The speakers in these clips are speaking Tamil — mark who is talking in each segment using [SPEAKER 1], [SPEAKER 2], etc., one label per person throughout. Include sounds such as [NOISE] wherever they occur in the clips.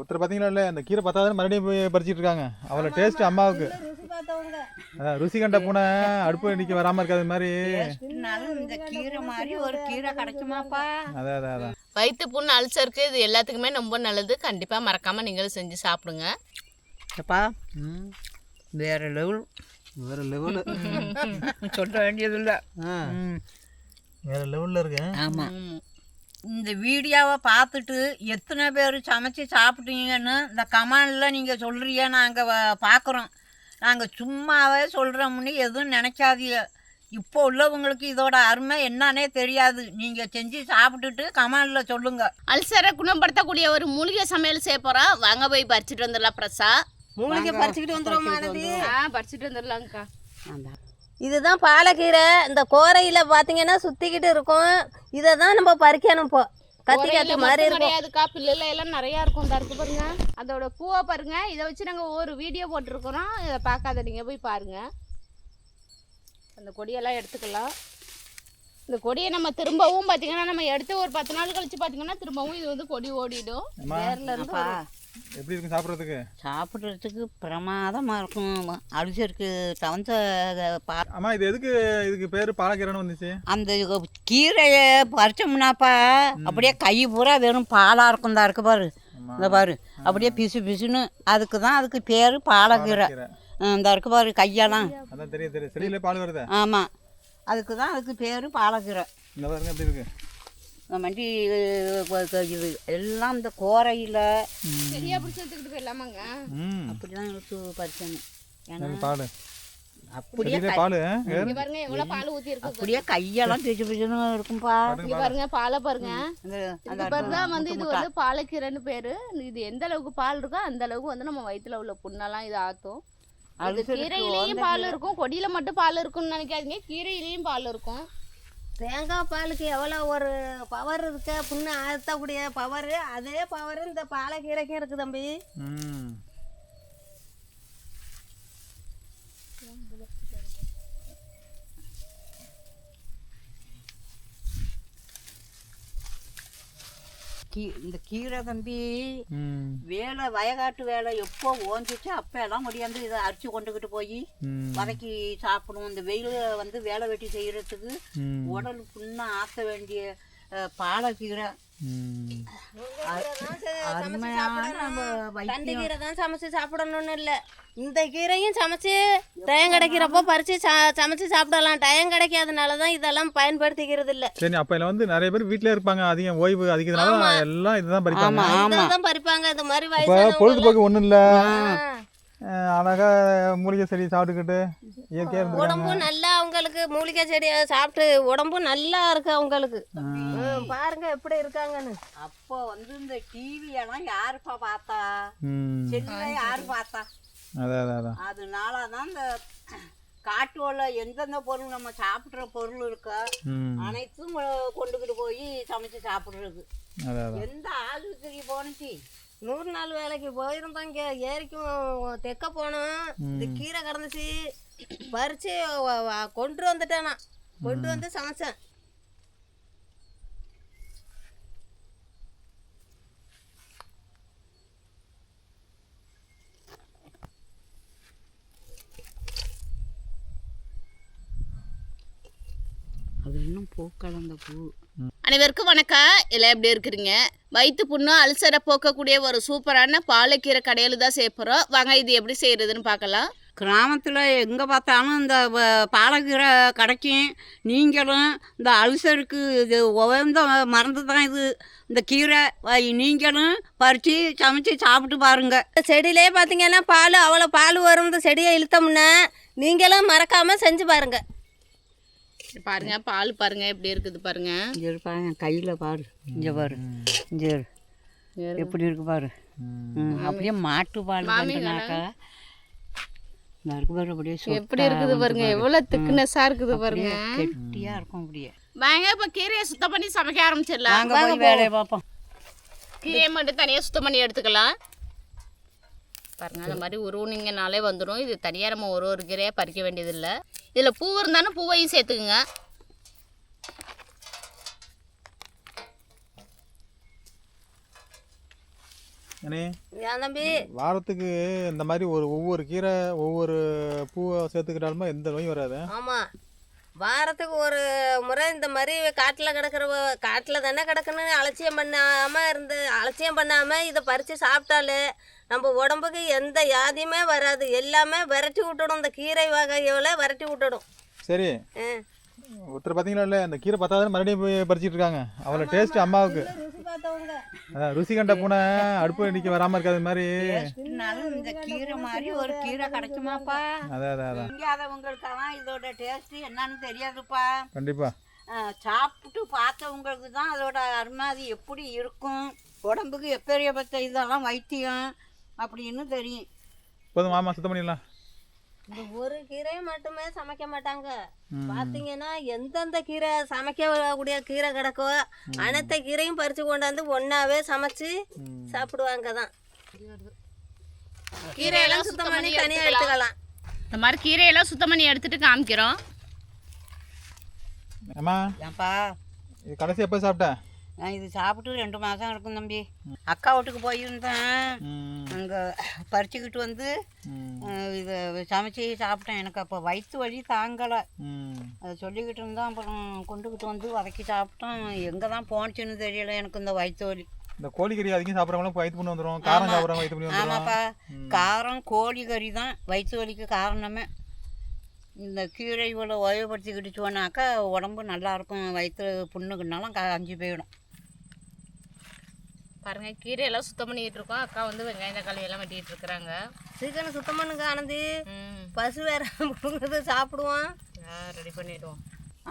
[SPEAKER 1] ஒருத்தர் பார்த்தீங்களா இல்லை அந்த கீரை பத்தாதான் மறுபடியும் போய் பறிச்சிட்டு இருக்காங்க அவ்வளோ டேஸ்ட் அம்மாவுக்கு.
[SPEAKER 2] ருசி பார்த்தவங்க.
[SPEAKER 1] அதான் ருசி கண்ட பூனை அடுப்பு நிற்க வராமல் இருக்காது மாதிரி.
[SPEAKER 2] இந்த கீரை மாதிரி ஒரு கீரை கிடைக்குமாப்பா.
[SPEAKER 1] அதான் அதான் அதான்.
[SPEAKER 3] வயிற்று புண்ணு அல்சருக்கு இது எல்லாத்துக்குமே ரொம்ப நல்லது. கண்டிப்பாக மறக்காமல் நீங்களும் செஞ்சு சாப்பிடுங்க.
[SPEAKER 2] எப்பா? வேற லெவல்
[SPEAKER 1] வேறு லெவலு
[SPEAKER 2] சொல்ல வேண்டியதில்லை.
[SPEAKER 1] வேறு லெவலில் இருக்கு
[SPEAKER 2] ஆமாம்
[SPEAKER 3] ம்.
[SPEAKER 2] இந்த வீடியோவை பார்த்துட்டு எத்தனை பேர் சமைச்சு சாப்பிட்டீங்கன்னு இந்த கமெண்டில் நீங்கள் சொல்கிறீங்க நாங்கள் பார்க்குறோம். நாங்கள் சும்மாவே சொல்கிறோம்னு எதுவும் நினைக்காதீங்க. இப்போ உள்ளவங்களுக்கு இதோட அருமை என்னன்னே தெரியாது. நீங்கள் செஞ்சு சாப்பிட்டுட்டு கமெண்டில் சொல்லுங்கள்
[SPEAKER 3] அல்சரை குணப்படுத்தக்கூடிய ஒரு மூலிகை சமையல் செய்ய போகிறோம் வாங்க போய் பறிச்சுட்டு வந்துடலாம் பிரசா
[SPEAKER 4] மூலிகை பறிச்சுக்கிட்டு வந்துடுவோம்
[SPEAKER 3] ஆ பறிச்சுட்டு வந்துடலாங்க்கா
[SPEAKER 4] இதுதான் பாலக்கீரை. இந்த கோரையில் பார்த்தீங்கன்னா சுற்றிக்கிட்டு இருக்கும். இதை தான் நம்ம பறிக்கணும் இப்போ. கத்தி கத்தி மாதிரி இருக்கும்.
[SPEAKER 3] கிடையாதுக்கா பில்லுல எல்லாம் நிறையா இருக்கும் இந்த இருக்கு பாருங்க. அதோட பூவை பாருங்க. இதை வச்சு நாங்கள் ஒரு வீடியோ போட்டிருக்கிறோம். இதை பார்க்காத நீங்கள் போய் பாருங்க. அந்த கொடியெல்லாம் எடுத்துக்கலாம். இந்த கொடியை நம்ம திரும்பவும் பார்த்தீங்கன்னா நம்ம எடுத்து ஒரு பத்து நாள் கழிச்சு பார்த்தீங்கன்னா திரும்பவும் இது வந்து கொடி ஓடிடும்.
[SPEAKER 4] வேர்ல இருந்து
[SPEAKER 1] எப்படி இருக்கு சாப்பிட்றதுக்கு?
[SPEAKER 2] சாப்பிட்றதுக்கு பிரமாதமாக இருக்கும். அடிச்சிருக்கு தவந்த பா
[SPEAKER 1] அம்மா இது எதுக்கு இதுக்கு பேர் பாலக்கீரைன்னு வந்துச்சு?
[SPEAKER 2] அந்த கீரையை பறிச்சோம்னாப்பா அப்படியே கை பூரா வெறும் பாலாக இருக்கும் தான் இருக்கு பாரு. இந்த பாரு. அப்படியே பிசு பிசுன்னு அதுக்கு தான் அதுக்கு பேர் பாலக்கீரை.
[SPEAKER 1] கீரை
[SPEAKER 2] இந்த இருக்கு பாரு கையெல்லாம்.
[SPEAKER 1] அதான் தெரியும் தெரியும் செடியிலே பால் வருதே?
[SPEAKER 2] ஆமாம் அதுக்கு தான் அதுக்கு பேர் பாலக்கீரை.
[SPEAKER 1] இந்த பாருங்க எப்படி இருக்கு?
[SPEAKER 2] இந்த மாதிரி இது எல்லாம் இந்த கோரையில்.
[SPEAKER 3] சரியா பிடிச்சி எடுத்துக்கிட்டு போயிடலாமாங்க?
[SPEAKER 1] ம்.
[SPEAKER 2] அப்படி தான் எடுத்து பறிக்கணும். ஏன்னா
[SPEAKER 1] பால்.
[SPEAKER 2] அப்படியே
[SPEAKER 1] பால்
[SPEAKER 3] இங்க பாருங்க எவ்வளோ பால் ஊற்றி இருக்கு
[SPEAKER 2] அப்படியே கையெல்லாம் பிசு பிசுன்னு இருக்கும்பா.
[SPEAKER 3] இங்க பாருங்க பாலை பாருங்க.
[SPEAKER 2] இந்த அந்த
[SPEAKER 3] இதுக்கு பேர் தான் வந்து இது வந்து பாலக்கீரைன்னு பேரு. இது எந்த அளவுக்கு பால் இருக்கோ அந்த அளவுக்கு வந்து நம்ம வயித்துல உள்ள புண்ணெல்லாம் இது ஆத்தும். இது
[SPEAKER 2] அல்சருக்கு
[SPEAKER 3] கீரையிலையும் பால் இருக்கும் கொடியில மட்டும் பால் இருக்கும்னு நினைக்காதீங்க. கீரையிலையும் பால் இருக்கும்.
[SPEAKER 4] தேங்காய் பாலுக்கு எவ்வளோ ஒரு பவர் இருக்க? புண்ணு ஆற்றக்கூடிய பவர் அதே பவர் இந்த பாலை பாலக்கீரைக்கும் இருக்குது தம்பி
[SPEAKER 1] ம்
[SPEAKER 2] கீ இந்த கீரை தம்பி வேலை வயக்காட்டு வேலை எப்போ ஓஞ்சிச்சு அப்போ எல்லாம் முடியாந்து இதை அரிச்சு கொண்டுக்கிட்டு போய் வதக்கி சாப்பிடுவோம் இந்த வெயில் வந்து வேலை வெட்டி செய்யறதுக்கு உடல் புண்ணா ஆற்ற வேண்டிய பாலக்கீரை
[SPEAKER 4] தண்டு கீரை தான் சமைச்சு சாப்பிடணும்னு இல்லை. இந்த கீரையும் சமைச்சு டயம் கிடைக்கிறப்போ பறித்து சா சமைச்சு சாப்பிடலாம். டயம் கிடைக்காதனால தான் இதெல்லாம் பயன்படுத்திக்கிறது இல்லை.
[SPEAKER 1] சரி அப்போ இதில் வந்து நிறைய பேர் வீட்டிலே இருப்பாங்க. அதிகம் ஓய்வு அதிகனால எல்லாம் இதுதான் பறிப்பாங்க.
[SPEAKER 2] ஆமா ஆமா.
[SPEAKER 4] தான் பறிப்பாங்க. இந்த மாதிரி
[SPEAKER 1] பொழுதுபோக்கு ஒன்றும் இல்லை.
[SPEAKER 4] ஆ.
[SPEAKER 1] அழகா மூலிகை செடி சாப்பிட்டுக்கிட்டு இயற்கையாக
[SPEAKER 4] உடம்பும் நல்லா அவங்களுக்கு மூலிகை செடியை சாப்பிட்டு உடம்பும் நல்லா இருக்கு அவங்களுக்கு. பாருங்க எப்படி இருக்காங்கன்னு.
[SPEAKER 2] அப்போ வந்து இந்த டிவி எல்லாம் யாருப்பா பார்த்தா? செல்ல யாரு பார்த்தா?
[SPEAKER 1] அதான் அதான் அதான்.
[SPEAKER 2] அதனால தான் இந்த காட்டுல எந்தெந்த பொருள் நம்ம சாப்பிட்ற பொருள் இருக்கோ அனைத்தும் கொண்டுக்கிட்டு போய் சமைச்சு சாப்பிட்றது. எந்த ஆஸ்பத்திரிக்கு போனுச்சு
[SPEAKER 4] நூறு நாள் வேலைக்கு போயிருந்தோம் ஏரிக்கும் தெக்க போனோம். இந்த கீரை கிடந்துச்சு. பறிச்சு கொண்டு வந்துட்டேன் நான். கொண்டு வந்து சமைச்சேன்.
[SPEAKER 2] அது இன்னும் பூ கலந்த பூ.
[SPEAKER 3] அனைவருக்கும் வணக்கம் எல்லாம் எப்படி இருக்கிறீங்க? வயிற்று புண்ணு அல்சரை போக்கக்கூடிய ஒரு சூப்பரான பாலக்கீரை கடையில் தான் செய்ய போகிறோம் வாங்க இது எப்படி செய்யறதுன்னு பார்க்கலாம்.
[SPEAKER 2] கிராமத்தில் எங்கே பார்த்தாலும் இந்த பாலக்கீரை கிடைக்கும் நீங்களும் இந்த அல்சருக்கு இது உயர்ந்த மருந்து தான் இது. இந்த கீரை வை- நீங்களும் பறித்து சமைச்சு சாப்பிட்டு பாருங்க.
[SPEAKER 4] இந்த செடியிலே பார்த்தீங்கன்னா பால் அவ்வளோ பால் வரும். இந்த செடியை இழுத்தோம்னா நீங்களும் மறக்காம செஞ்சு பாருங்க.
[SPEAKER 3] இது பாருங்க பால் பாருங்க எப்படி இருக்குது பாருங்க.
[SPEAKER 2] இங்கே பாரு கையில் பாரு. இங்கே பாரு. இங்கே எப்படி இருக்கு பாரு. அப்படியே மாட்டு பால் அப்படியே
[SPEAKER 3] எப்படி இருக்குது பாருங்க எவ்வளோ திக்னஸாக இருக்குது பாருங்க.
[SPEAKER 2] கெட்டியாக இருக்கும் அப்படியே.
[SPEAKER 3] வாங்க இப்போ கீரையை சுத்தம் பண்ணி சமைக்க ஆரம்பிச்சிடலாம்.
[SPEAKER 2] நாங்கள் போய் வேலையை பார்ப்போம்.
[SPEAKER 3] கீரையை மட்டும் தனியாக சுத்தம் பண்ணி எடுத்துக்கலாம். பாருங்க அந்த மாதிரி உருவுனீங்கனாலே வந்துடும் இது தனியாக நம்ம ஒரு ஒரு கீரையாக பறிக்க வேண்டியதில்லை. இதில் பூ இருந்தாலும் பூவையும் சேர்த்துக்குங்க.
[SPEAKER 1] வாரத்துக்கு இந்த மாதிரி ஒரு ஒவ்வொரு கீரை ஒவ்வொரு பூவை சேர்த்துக்கிட்டாலுமே எந்த நோயும் வராது?
[SPEAKER 4] ஆமாம் வாரத்துக்கு ஒரு முறை இந்த மாதிரி காட்டில் கிடக்கிற காட்டில் தானே கிடக்குன்னு அலட்சியம் பண்ணாமல் இருந்து அலட்சியம் பண்ணாமல் இதை பறித்து சாப்பிட்டாலே நம்ம உடம்புக்கு எந்த வியாதியுமே வராது. எல்லாமே விரட்டி விட்டுடும். இந்த கீரை வகைகளை விரட்டி விட்டுடும்.
[SPEAKER 1] சரி. ஒருத்தர் பார்த்தீங்களா இல்லை? இந்த கீரை பார்த்தாதான் மறுபடியும் போய் பறிச்சிட்டு இருக்காங்க. அவ்வளோ டேஸ்ட் அம்மாவுக்கு.
[SPEAKER 4] ருசி பார்த்தவங்க.
[SPEAKER 1] அதான் ருசி கண்ட பூனை அடுப்பு நிற்க வராமல் இருக்காது மாதிரி.
[SPEAKER 2] இந்த கீரை மாதிரி ஒரு கீரை கிடைக்குமாப்பா.
[SPEAKER 1] அதான் அதான் அதான்.
[SPEAKER 2] தெரியாதவங்களுக்கெல்லாம் இதோட டேஸ்ட் என்னன்னு தெரியாதுப்பா.
[SPEAKER 1] கண்டிப்பாக
[SPEAKER 2] ஆ, சாப்பிட்டு பார்த்தவங்களுக்கு தான் அதோட அருமை அது எப்படி இருக்கும்? உடம்புக்கு எப்பேரியப்பட்ட இதெல்லாம் வைத்தியம். அப்படின்னு தெரியும்.
[SPEAKER 1] போதும் மாமா சுத்தம் பண்ணிடலாம்.
[SPEAKER 4] இந்த ஒரு கீரையை மட்டுமே சமைக்க மாட்டாங்க. பார்த்தீங்கன்னா எந்தெந்த கீரை சமைக்கக்கூடிய கீரை கிடக்கோ அனைத்து கீரையும் பறித்து கொண்டாந்து ஒன்றாவே சமைச்சு சாப்பிடுவாங்க தான். கீரையெல்லாம் சுத்தம் பண்ணி தனியாக எடுத்துக்கலாம்.
[SPEAKER 3] இந்த மாதிரி கீரையெல்லாம் சுத்தம் பண்ணி எடுத்துட்டு காமிக்கிறோம்.
[SPEAKER 1] அம்மா
[SPEAKER 2] ஏன்பா?
[SPEAKER 1] இது கடைசி எப்போ சாப்பிட்ட?
[SPEAKER 2] நான் இது சாப்பிட்டு ரெண்டு மாதம் இருக்கும் தம்பி. அக்கா வீட்டுக்கு போயிருந்தேன் அங்கே பறிச்சுக்கிட்டு வந்து இதை சமைச்சு சாப்பிட்டேன். எனக்கு அப்போ வயிற்று வலி தாங்கலை. அதை சொல்லிக்கிட்டு இருந்தோம் அப்புறம் கொண்டுக்கிட்டு வந்து வதக்கி சாப்பிட்டோம். எங்கே தான் போணுச்சுன்னு தெரியல எனக்கு இந்த வயிற்று வலி.
[SPEAKER 1] இந்த கோழிக்கறி அதிகம் சாப்பிட்றவங்களும் வயிற்று பண்ணி வந்துடும் காரம் சாப்பிட்றவங்க வயிற்று பண்ணி
[SPEAKER 2] ஆமாப்பா. காரம் கோழி கறி தான் வயிற்று வலிக்கு காரணமே. இந்த கீரை இவ்வளோ உபயோகப்படுத்திக்கிட்டு சொன்னாக்கா உடம்பு நல்லா இருக்கும். வயிற்று புண்ணுக்குனாலும் அஞ்சு போயிடும்.
[SPEAKER 3] பாருங்க கீரையெல்லாம் சுத்தம் பண்ணிட்டு இருக்கோம் அக்கா வந்து வெங்காயம் தக்காளி எல்லாம் வெட்டிட்டு இருக்கிறாங்க
[SPEAKER 4] சீக்கிரம் சுத்தம் பண்ணுங்க ஆனந்தி. பசு வேற புடுங்குறது சாப்பிடுவோம்
[SPEAKER 3] ரெடி பண்ணிடுவோம்.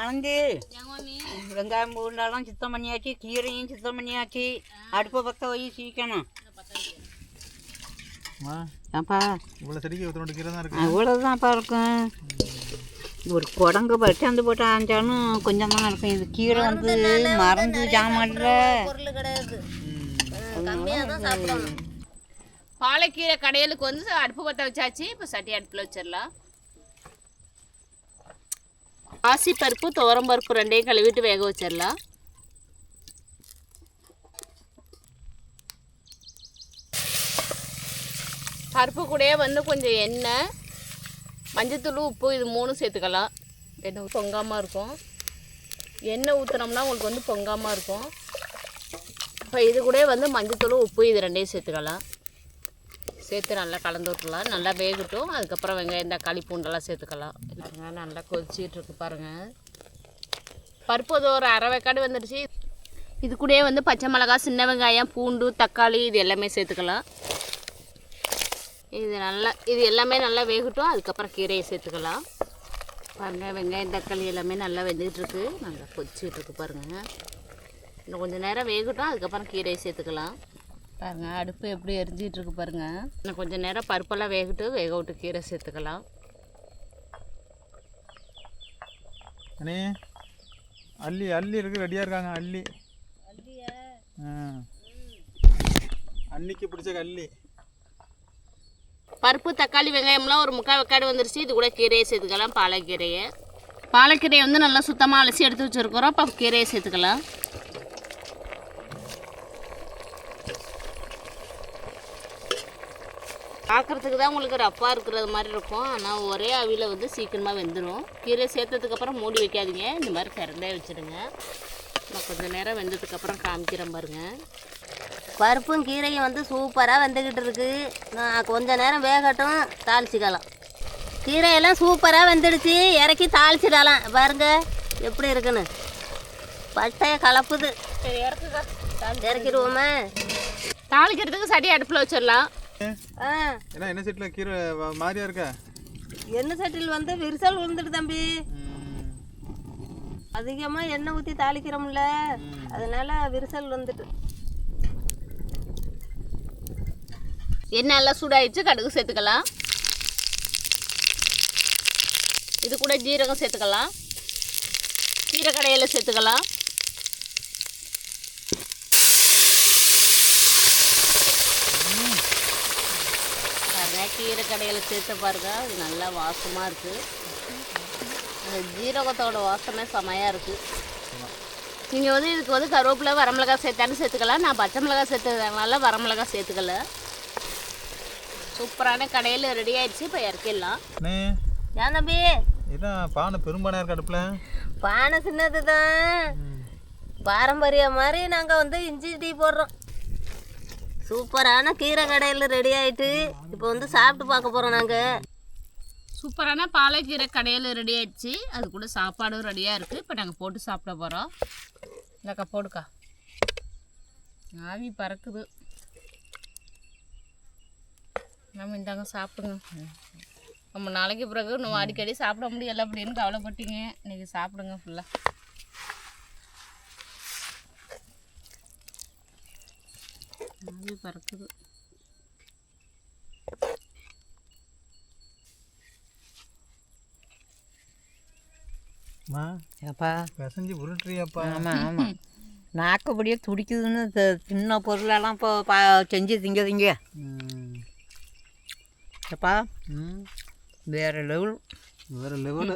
[SPEAKER 2] ஆனந்தி வெங்காயம் பூண்டாலாம் சுத்தம் பண்ணியாச்சு கீரையும் சுத்தம் பண்ணியாச்சு. அடுப்பை பற்ற வை சீக்கணும்
[SPEAKER 1] அம்மா
[SPEAKER 2] ஏன்ப்பா
[SPEAKER 1] இவ்வளோ செடிக்கு ஒரு ரெண்டு கீரை தான் இருக்கு
[SPEAKER 2] அவ்வளோதான்ப்பா இருக்கும் ஒரு குடங்கு பறிச்சாந்து போட்டு ஆஞ்சாலும் கொஞ்சம் தான் இருக்கும். இது கீரை வந்து மறந்து ஜாமான்ல
[SPEAKER 4] பொருள் கிடையாது. கம்மியாக தான் சாப்பிடணும்.
[SPEAKER 3] பாலைக்கீரை கடையலுக்கு வந்து அடுப்பு பற்ற வச்சாச்சு இப்போ சட்டி அடுப்பில் வச்சிடலாம். பாசி பருப்பு துவரம் பருப்பு ரெண்டையும் கழுவிட்டு வேக வச்சிடலாம். பருப்பு கூடயே வந்து கொஞ்சம் எண்ணெய் மஞ்சத்தூள் உப்பு இது மூணும் சேர்த்துக்கலாம். எண்ணெய் பொங்காமல் இருக்கும். எண்ணெய் ஊற்றுனோம்னா உங்களுக்கு வந்து பொங்காமல் இருக்கும். இப்போ இது கூட வந்து மஞ்சத்தூள் உப்பு இது ரெண்டையும் சேர்த்துக்கலாம். சேர்த்து நல்லா கலந்து விட்டுலாம் நல்லா வேகட்டும். அதுக்கப்புறம் வெங்காயம் தக்காளி பூண்டெல்லாம் சேர்த்துக்கலாம். நல்லா கொதிச்சிட்டு இருக்கு பாருங்கள் பருப்பு அது ஒரு அரை வேக்காடு வந்துடுச்சு. இது கூடயே வந்து பச்சை மிளகாய் சின்ன வெங்காயம் பூண்டு தக்காளி இது எல்லாமே சேர்த்துக்கலாம். இது நல்லா இது எல்லாமே நல்லா வேகட்டும். அதுக்கப்புறம் கீரையை சேர்த்துக்கலாம். பாருங்கள் வெங்காயம் தக்காளி எல்லாமே நல்லா வெந்துக்கிட்டு இருக்கு. நல்லா கொதிச்சிட்ருக்கு பாருங்கள் இன்னும் கொஞ்சம் நேரம் வேகட்டும் அதுக்கப்புறம் கீரையை சேர்த்துக்கலாம். பாருங்க அடுப்பு எப்படி எரிஞ்சிட்டு இருக்கு பாருங்க. இன்னும் கொஞ்சம் நேரம் பருப்பெல்லாம் வேகட்டும் வேக விட்டு கீரை சேர்த்துக்கலாம்.
[SPEAKER 1] அண்ணே அள்ளி அள்ளி இருக்கு ரெடியாக இருக்காங்க அள்ளி. அன்னிக்கு பிடிச்ச அள்ளி
[SPEAKER 3] பருப்பு தக்காளி வெங்காயம்லாம் ஒரு முக்கால் வெக்காடு வந்துருச்சு இது கூட கீரையை சேர்த்துக்கலாம் பாலைக்கீரையை. பாலைக்கீரையை வந்து நல்லா சுத்தமாக அலசி எடுத்து வச்சுருக்கிறோம் இப்போ கீரையை சேர்த்துக்கலாம். பார்க்குறதுக்கு தான் உங்களுக்கு ரஃப்பாக இருக்கிறது மாதிரி இருக்கும். ஆனால் ஒரே அவியில் வந்து சீக்கிரமாக வெந்துடும் கீரை சேர்த்ததுக்கப்புறம் மூடி வைக்காதீங்க. இந்த மாதிரி திறந்தே வச்சுடுங்க. நான் கொஞ்சம் நேரம் வெந்ததுக்கப்புறம் காமிக்கிறேன் பாருங்கள்
[SPEAKER 4] பருப்பும் கீரையும் வந்து சூப்பராக வெந்துக்கிட்டு இருக்கு. நான் கொஞ்ச நேரம் வேகட்டும் தாளிச்சிக்கலாம். கீரையெல்லாம் சூப்பராக வெந்துடுச்சு. இறக்கி தாளிச்சிடலாம். பாருங்க எப்படி இருக்குன்னு. பட்டையை கலப்புது.
[SPEAKER 3] சரி இறக்குக்கா
[SPEAKER 4] இறக்கிடுவோமே.
[SPEAKER 3] தாளிக்கிறதுக்கு சட்டி அடுப்பில் வச்சிடலாம்.
[SPEAKER 4] ஆ.
[SPEAKER 1] ஏன்னா என்ன செட்டில் கீரை மாதிரியா இருக்க?
[SPEAKER 4] எண்ணெய் சட்டியில் வந்து விரிசல் விழுந்துட்டு தம்பி. அதிகமாக எண்ணெய் ஊற்றி தாளிக்கிறோம்ல. அதனால விரிசல் வந்துட்டு
[SPEAKER 3] எண்ணெய் நல்லா சூடாயிடுச்சு கடுகு சேர்த்துக்கலாம். இது கூட ஜீரகம் சேர்த்துக்கலாம். கீரைக்கடையில் சேர்த்துக்கலாம். பாருங்க கீரைக்கடையில் சேர்த்து பாருங்க. அது நல்லா வாசமாக இருக்குது அந்த ஜீரகத்தோட வாசமே செமையாக இருக்குது நீங்கள் வந்து இதுக்கு வந்து கருவேப்பிலை வரமிளகா சேர்த்தாலும் சேர்த்துக்கலாம். நான் பச்சை மிளகா சேர்த்ததுனால வரமிளகா சேர்த்துக்கல. சூப்பரான கடையில் ரெடி ஆயிடுச்சு. இப்போ இறக்கிடலாம்.
[SPEAKER 4] ஏன் தம்பி?
[SPEAKER 1] இதான் பானை பெரும்பானையாக இருக்கு
[SPEAKER 4] பானை சின்னது தான் பாரம்பரிய மாதிரி நாங்கள் வந்து இஞ்சி டீ போடுறோம். சூப்பரான கீரை கடையில் ரெடி ஆயிட்டு இப்போ வந்து சாப்பிட்டு பார்க்க போகிறோம் நாங்கள்
[SPEAKER 3] சூப்பரான பாலைக்கீரை கடையில் ரெடி ஆயிடுச்சு. அது கூட சாப்பாடும் ரெடியாக இருக்குது இப்போ நாங்கள் போட்டு சாப்பிட போகிறோம் இந்தக்கா போடுக்கா. ஆவி பறக்குது. நம்ம இந்தாங்க சாப்பிடுங்க. நம்ம நாளைக்கு பிறகு நம்ம அடிக்கடி சாப்பிட முடியல அப்படின்னு கவலைப்பட்டீங்க. இன்னைக்கு சாப்பிடுங்க ஃபுல்லாக ஆவி பறக்குது.
[SPEAKER 2] ஏப்பா?
[SPEAKER 1] பிசைஞ்சு உருட்டுறியாப்பா?
[SPEAKER 2] ஆமாம் [LAUGHS] ஆமாம் நாக்கப்படியே துடிக்குதுன்னு சின்ன பொருளெல்லாம் இப்போ பா செஞ்சு திங்கதிங்க
[SPEAKER 1] ம்.
[SPEAKER 2] ஏப்பா?
[SPEAKER 1] ம்.
[SPEAKER 2] வேறு லெவல்
[SPEAKER 1] வேறு லெவலு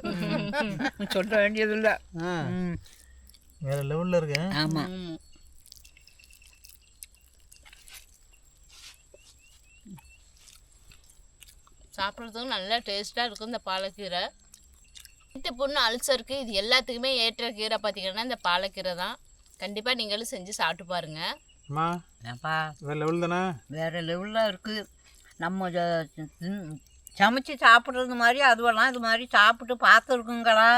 [SPEAKER 2] சொல்ல வேண்டியதில்லை.
[SPEAKER 1] ஆ. வேறு லெவலில் இருக்கு
[SPEAKER 2] ஆமாம்
[SPEAKER 3] சாப்பிட்றதுக்கும் நல்லா டேஸ்ட்டாக இருக்கும் இந்த பாலக்கீரை. வீட்டு பொண்ணு அல்சருக்கு இது எல்லாத்துக்குமே ஏற்ற கீரை பார்த்தீங்கன்னா இந்த பாலக்கீரை தான். கண்டிப்பாக நீங்களும் செஞ்சு சாப்பிட்டு பாருங்க.
[SPEAKER 1] அம்மா
[SPEAKER 2] ஏப்பா
[SPEAKER 1] வேறு லெவல் தானே?
[SPEAKER 2] வேறு லெவலில் இருக்குது நம்ம சமைச்சு சாப்பிட்றது மாதிரி அதுவெல்லாம் இது மாதிரி சாப்பிட்டு பார்த்துருக்குங்களா?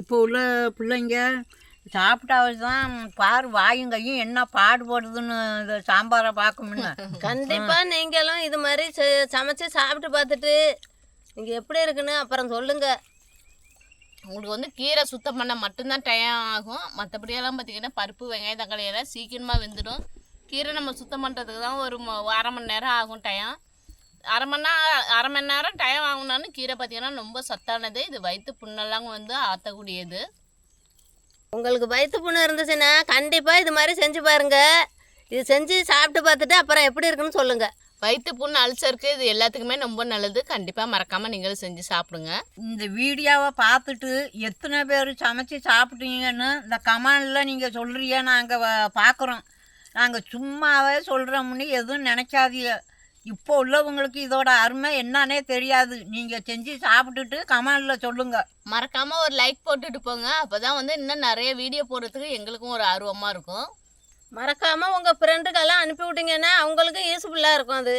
[SPEAKER 2] இப்போ உள்ள பிள்ளைங்க சாப்பிட்டாவது தான் பாரு வாயும் கையும் என்ன பாடுபடுதுன்னு இந்த சாம்பாரை பார்க்கணும்னு [LAUGHS]
[SPEAKER 4] கண்டிப்பாக நீங்களும் இது மாதிரி செ- சமைச்சு சாப்பிட்டு பார்த்துட்டு நீங்கள் எப்படி இருக்குன்னு அப்புறம் சொல்லுங்கள்
[SPEAKER 3] உங்களுக்கு வந்து கீரை சுத்தம் பண்ண மட்டும்தான் டைம் ஆகும். மற்றபடியெல்லாம் பார்த்தீங்கன்னா பருப்பு வெங்காயம் தக்காளி எல்லாம் சீக்கிரமாக வெந்துடும். கீரை நம்ம சுத்தம் பண்ணுறதுக்கு தான் ஒரு அரை மணி நேரம் ஆகும் டைம் அரை மணி நேரம் அரை மணி நேரம் டைம் ஆகுனாலும் கீரை பார்த்தீங்கன்னா ரொம்ப சத்தானது. இது வயிற்று புண்ணெல்லாம் வந்து ஆற்றக்கூடியது
[SPEAKER 4] உங்களுக்கு வயிற்று புண்ணு இருந்துச்சுன்னா கண்டிப்பாக இது மாதிரி செஞ்சு பாருங்க. இது செஞ்சு சாப்பிட்டு பார்த்துட்டு அப்புறம் எப்படி இருக்குன்னு சொல்லுங்கள்
[SPEAKER 3] வயிற்று புண்ணு அல்சருக்கு இது எல்லாத்துக்குமே ரொம்ப நல்லது. கண்டிப்பாக மறக்காமல் நீங்களும் செஞ்சு சாப்பிடுங்க.
[SPEAKER 2] இந்த வீடியோவை பார்த்துட்டு எத்தனை பேர் சமைச்சு சாப்பிட்டீங்கன்னு இந்த கமெண்டில் நீங்கள் சொல்கிறீங்க நாங்கள் பார்க்குறோம். நாங்கள் சும்மாவே சொல்கிறோம்னு எதுவும் நினைக்காதீங்க. இப்போ உள்ளவங்களுக்கு இதோட அருமை என்னன்னே தெரியாது. நீங்கள் செஞ்சு சாப்பிட்டுட்டு கமெண்டில் சொல்லுங்கள்
[SPEAKER 3] மறக்காமல் ஒரு லைக் போட்டுட்டு போங்க. அப்போ தான் வந்து இன்னும் நிறைய வீடியோ போடுறதுக்கு எங்களுக்கும் ஒரு ஆர்வமாக இருக்கும்.
[SPEAKER 4] மறக்காமல் உங்கள் ஃப்ரெண்டுக்கெல்லாம் அனுப்பி விட்டீங்கன்னா அவங்களுக்கும் யூஸ்ஃபுல்லாக இருக்கும் அது.